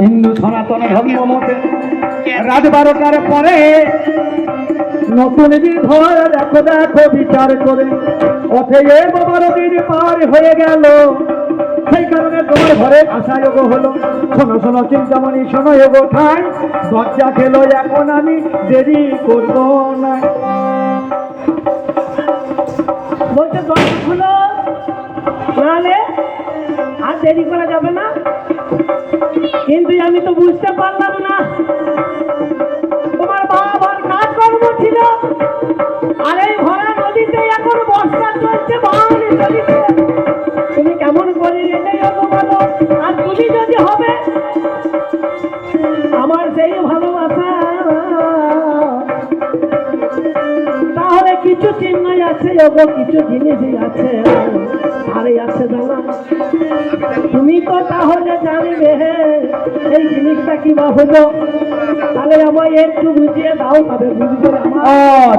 হিন্দু সনাতন ধর্ম মতে রাত বারোটার পরে নতুন বিধর দেখো দেখো, বিচার করে। পথে এ বারো দিন পার হয়ে গেল। সেই কারণে তোমার ঘরে আসা যোগ হলো। শোনো শোনো, চিন্তামণি, শোনো এগো ঠাই দরজা খেলো, এখন আমি দেরি করব না। বলছে, দরজা খুলো। আর দেরি করা যাবে না। কিন্তু আমি তো বুঝতে পারলাম না। তোমার বাবার কাজ কর্ম ছিল। আর এই ভরা নদীতে এখন বর্ষা চলছে বাঙালি নদীতে তুমি কেমন করে যাব বলো? আর তুমি যদি হবে, আমার সেই ভালোবাসা। কিছু চিহ্নই আছে, ওগো, কিছু জিনিসই আছে। আরে আছে জানা তুমি তো তাহলে জানবে এই জিনিসটা কি বা হলো? তাহলে আমায় একটু বুঝিয়ে দাও, তবে বুঝবে আমার।